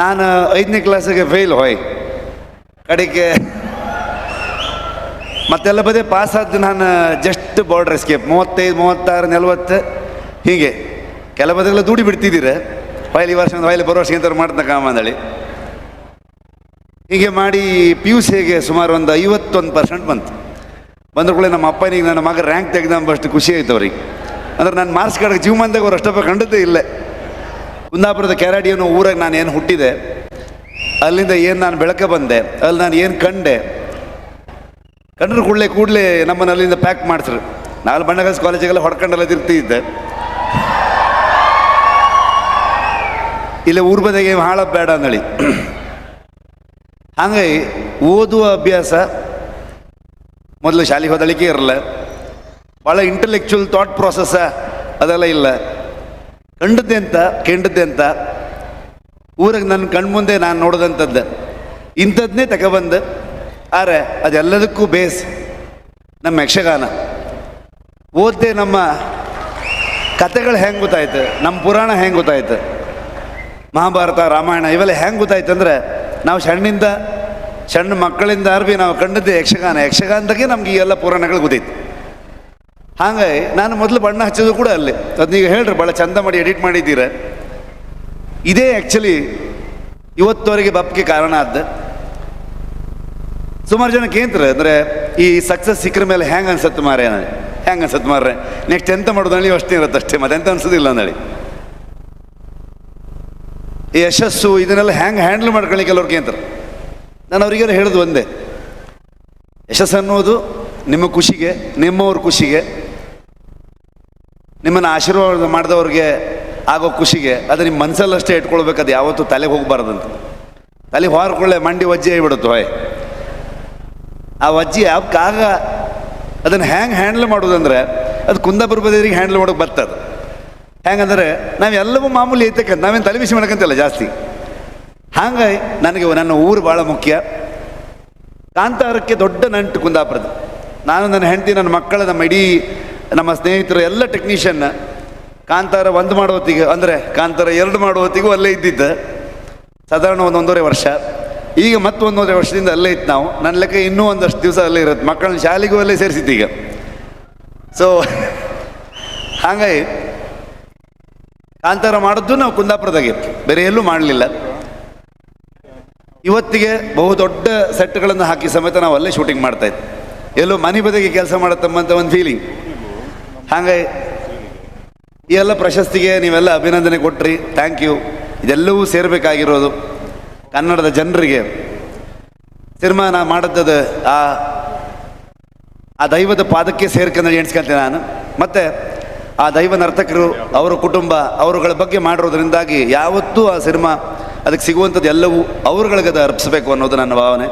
ನಾನು ಐದನೇ ಕ್ಲಾಸಿಗೆ ಫೇಲ್ ಹೋಯ್. ಕಡೆಗೆ ಮತ್ತೆಲ್ಲ ಬದೇ ಪಾಸ್ ಆದ್ದು ನಾನು ಜಸ್ಟ್ ಬಾರ್ಡರ್ ಎಸ್ಕೇಪ್ ಮೂವತ್ತೈದು, ಮೂವತ್ತಾರು, ನಲ್ವತ್ತು, ಹೀಗೆ. ಕೆಲ ಬದಿಗೆಲ್ಲ ದೂಡಿ ಬಿಡ್ತಿದ್ದೀರ. ಈ ವರ್ಷ ಫೈಲ್ ಬರೋ ವರ್ಷ ಎಂತ ಮಾಡ್ತಾ ಕಾಮಂದಳಿ ಹೀಗೆ ಮಾಡಿ ಪಿ ಯು ಸಿಗೆ ಸುಮಾರು ಒಂದು ಐವತ್ತೊಂದು ಪರ್ಸೆಂಟ್ ಬಂತು. ಬಂದ್ರ ಕೂಡ ನಮ್ಮ ಅಪ್ಪನಿಗೆ ನನ್ನ ಮಗ ರ್ಯಾಂಕ್ ತೆಗೆದಂಬಷ್ಟು ಖುಷಿ ಆಯ್ತು ಅವ್ರಿಗೆ. ಅಂದ್ರೆ ನಾನು ಮಾರ್ಕ್ಸ್ ಕಾರ್ಡ್ ಜೀವಮಾನದಾಗ ಅವ್ರು ಅಷ್ಟಪ್ಪ ಕಂಡದ್ದೇ ಇಲ್ಲ. ಕುಂದಾಪುರದ ಕೆರಾಡಿ ಅನ್ನೋ ಊರಾಗ ನಾನು ಏನು ಹುಟ್ಟಿದೆ, ಅಲ್ಲಿಂದ ಏನು ನಾನು ಬೆಳಕೆ ಬಂದೆ, ಅಲ್ಲಿ ನಾನು ಏನು ಕಂಡೆ, ಕಂಡ್ರೆ ಕೂಡಲೇ ಕೂಡಲೇ ನಮ್ಮನ್ನು ಅಲ್ಲಿಂದ ಪ್ಯಾಕ್ ಮಾಡ್ತಾರೆ ನಾನು ಬಣ್ಣಗಲ್ಸ್ ಕಾಲೇಜಿಗೆಲ್ಲ ಹೊಡ್ಕೊಂಡೆಲ್ಲ ತಿರ್ತಿದ್ದೆ ಇಲ್ಲ ಊರ್ ಬದಿಗೆ ಹಾಳ ಬೇಡ ಅಂದೇಳಿ ಹಂಗಾಗಿ ಓದುವ ಅಭ್ಯಾಸ, ಮೊದಲು ಶಾಲೆಗೆ ಹೋದಳಿಕೆ ಇರಲ್ಲ ಭಾಳ ಇಂಟೆಲೆಕ್ಚುವಲ್ ಥಾಟ್ ಪ್ರಾಸೆಸ್ಸ ಅದೆಲ್ಲ ಇಲ್ಲ. ಕಂಡದ್ದೆ ಅಂತ, ಕೆಂಡದ್ದೆ ಅಂತ. ಊರಿಗೆ ನನ್ನ ಕಣ್ಮುಂದೆ ನಾನು ನೋಡಿದಂಥದ್ದು ಇಂಥದ್ದನ್ನೇ ತಗೊಬಂದು, ಆದರೆ ಅದೆಲ್ಲದಕ್ಕೂ ಬೇಸ್ ನಮ್ಮ ಯಕ್ಷಗಾನ. ಓದ್ದೆ ನಮ್ಮ ಕತೆಗಳು ಹೆಂಗೆ ಗೊತ್ತಾಯ್ತು, ನಮ್ಮ ಪುರಾಣ ಹೆಂಗೆ ಗೊತ್ತಾಯ್ತು? ಮಹಾಭಾರತ, ರಾಮಾಯಣ, ಇವೆಲ್ಲ ಹೆಂಗೆ ಗೊತ್ತಾಯ್ತು ಅಂದರೆ, ನಾವು ಸಣ್ಣಿಂದ, ಸಣ್ಣ ಮಕ್ಕಳಿಂದ ಅರ್ಬಿ ನಾವು ಕಂಡದ್ದೇ ಯಕ್ಷಗಾನ. ಯಕ್ಷಗಾನದಾಗೆ ನಮ್ಗೆ ಈ ಎಲ್ಲ ಪುರಾಣಗಳು ಗೊತ್ತೈತಿ. ಹಾಗಾಗಿ ನಾನು ಮೊದಲು ಬಣ್ಣ ಹಚ್ಚೋದು ಕೂಡ ಅಲ್ಲಿ. ಅದು ನೀವು ಹೇಳ್ರಿ ಭಾಳ ಚಂದ ಮಾಡಿ ಎಡಿಟ್ ಮಾಡಿದ್ದೀರ. ಇದೇ ಆ್ಯಕ್ಚುಲಿ ಇವತ್ತವರೆಗೆ ಬಪ್ಗೆ ಕಾರಣ ಆದ ಸುಮಾರು ಜನ ಕೇಂದ್ರ ಅಂದರೆ ಈ ಸಕ್ಸಸ್ ಸಿಕ್ಕರ ಮೇಲೆ ಹೆಂಗೆ ಅನ್ಸತ್ತೆ ಮಾರೇ ಹೆಂಗೆ ಅನ್ಸತ್ತೆ ಮಾರ್ರೆ? ನೆಕ್ಸ್ಟ್ ಎಂತ ಮಾಡೋದು ನೀವು ಅಷ್ಟೇ ಇರುತ್ತೆ ಅಷ್ಟೇ, ಮತ್ತೆ ಎಂತ ಅನ್ಸೋದಿಲ್ಲ ಅಂದಳಿ ಈ ಯಶಸ್ಸು ಇದನ್ನೆಲ್ಲ ಹೆಂಗೆ ಹ್ಯಾಂಡಲ್ ಮಾಡ್ಕೊಳ್ಳಿ ಕೆಲವ್ರು ಕೇಂದ್ರ ನಾನು ಅವರಿಗೆಲ್ಲ ಹೇಳೋದು ಒಂದೇ. ಯಶಸ್ಸು ಅನ್ನೋದು ನಿಮ್ಮ ಖುಷಿಗೆ, ನಿಮ್ಮವ್ರ ಖುಷಿಗೆ ನಿಮ್ಮನ್ನು ಆಶೀರ್ವಾದ ಮಾಡಿದವ್ರಿಗೆ ಆಗೋ ಖುಷಿಗೆ, ಅದು ನಿಮ್ಮ ಮನಸ್ಸಲ್ಲಷ್ಟೇ ಇಟ್ಕೊಳ್ಬೇಕು, ಅದು ಯಾವತ್ತೂ ತಲೆಗೆ ಹೋಗಬಾರ್ದಂತ. ತಲೆ ಹೊರಕೊಳ್ಳೆ, ಮಂಡಿ ವಜ್ಜೆ ಆಗಿಬಿಡುತ್ತೆ, ಹೊಯ್. ಆ ವಜ್ಜಿ ಯಾವಕ್ಕಾಗ ಅದನ್ನು ಹ್ಯಾಂಗೆ ಹ್ಯಾಂಡಲ್ ಮಾಡೋದಂದ್ರೆ, ಅದು ಕುಂದಾಪುರ ಬದಿಯರಿಗೆ ಹ್ಯಾಂಡಲ್ ಮಾಡೋಕೆ ಬರ್ತದೆ. ಹೆಂಗಂದ್ರೆ ನಾವೆಲ್ಲವೂ ಮಾಮೂಲಿ ಐತಕ್ಕಂತ ನಾವೇನು ತಲೆ ಬಿಸಿ ಮಾಡ್ಕೊಂತಿಲ್ಲ ಜಾಸ್ತಿ. ಹಾಗೆ ನನಗೆ ನನ್ನ ಊರು ಭಾಳ ಮುಖ್ಯ. ಕಾಂತಾರಕ್ಕೆ ದೊಡ್ಡ ನಂಟು ಕುಂದಾಪುರದ. ನಾನು ನನ್ನ ಹೆಂಡತಿ, ನನ್ನ ಮಕ್ಕಳ, ನಮ್ಮ ಇಡೀ ನಮ್ಮ ಸ್ನೇಹಿತರು ಎಲ್ಲ ಟೆಕ್ನಿಷಿಯನ್ ಕಾಂತಾರ ಒಂದು ಮಾಡೋ ಹೊತ್ತಿಗೆ ಅಂದರೆ ಕಾಂತಾರ ಎರಡು ಮಾಡೋ ಹೊತ್ತಿಗೂ ಅಲ್ಲೇ ಇದ್ದಿದ್ದ. ಸಾಧಾರಣ ಒಂದು ಒಂದೂವರೆ ವರ್ಷ. ಈಗ ಮತ್ತೆ ಒಂದೂವರೆ ವರ್ಷದಿಂದ ಅಲ್ಲೇ ಇತ್ತು ನಾವು. ನನ್ನ ಲೆಕ್ಕ ಇನ್ನೂ ಒಂದಷ್ಟು ದಿವಸ ಅಲ್ಲೇ ಇರುತ್ತೆ. ಮಕ್ಕಳನ್ನ ಶಾಲೆಗೂ ಅಲ್ಲೇ ಸೇರಿಸಿದ್ದು ಈಗ. ಸೊ ಹಾಗಾಗಿ ಕಾಂತಾರ ಮಾಡಿದ್ದು ನಾವು ಕುಂದಾಪುರದಾಗೆ. ಬೇರೆ ಎಲ್ಲೂ ಮಾಡಲಿಲ್ಲ. ಇವತ್ತಿಗೆ ಬಹು ದೊಡ್ಡ ಸೆಟ್ಗಳನ್ನು ಹಾಕಿ ಸಮೇತ ನಾವು ಅಲ್ಲೇ ಶೂಟಿಂಗ್ ಮಾಡ್ತಾ ಇದ್ವಿ. ಎಲ್ಲೋ ಮನೆ ಬದಿಗೆ ಕೆಲಸ ಮಾಡತ್ತಮ್ಮಂತ ಒಂದು ಫೀಲಿಂಗ್ ಹಾಗೆ ಈ ಎಲ್ಲ ಪ್ರಶಸ್ತಿಗೆ ನೀವೆಲ್ಲ ಅಭಿನಂದನೆ ಕೊಟ್ರಿ. ಥ್ಯಾಂಕ್ ಯು ಇದೆಲ್ಲವೂ ಸೇರಬೇಕಾಗಿರೋದು ಕನ್ನಡದ ಜನರಿಗೆ. ಸಿನಿಮಾ ನಾ ಮಾಡದ್ದದು ಆ ಆ ದೈವದ ಪಾದಕ್ಕೆ ಸೇರ್ಕೊಂಡು ಎಣಿಸ್ಕೊಳ್ತೀನಿ ನಾನು. ಮತ್ತು ಆ ದೈವ ನರ್ತಕರು, ಅವರ ಕುಟುಂಬ, ಅವರುಗಳ ಬಗ್ಗೆ ಮಾಡಿರೋದ್ರಿಂದಾಗಿ ಯಾವತ್ತೂ ಆ ಸಿನಿಮಾ ಅದಕ್ಕೆ ಸಿಗುವಂಥದ್ದು ಎಲ್ಲವೂ ಅವರುಗಳಿಗೆ ಅದು ಅರ್ಪಿಸಬೇಕು ಅನ್ನೋದು ನನ್ನ ಭಾವನೆ.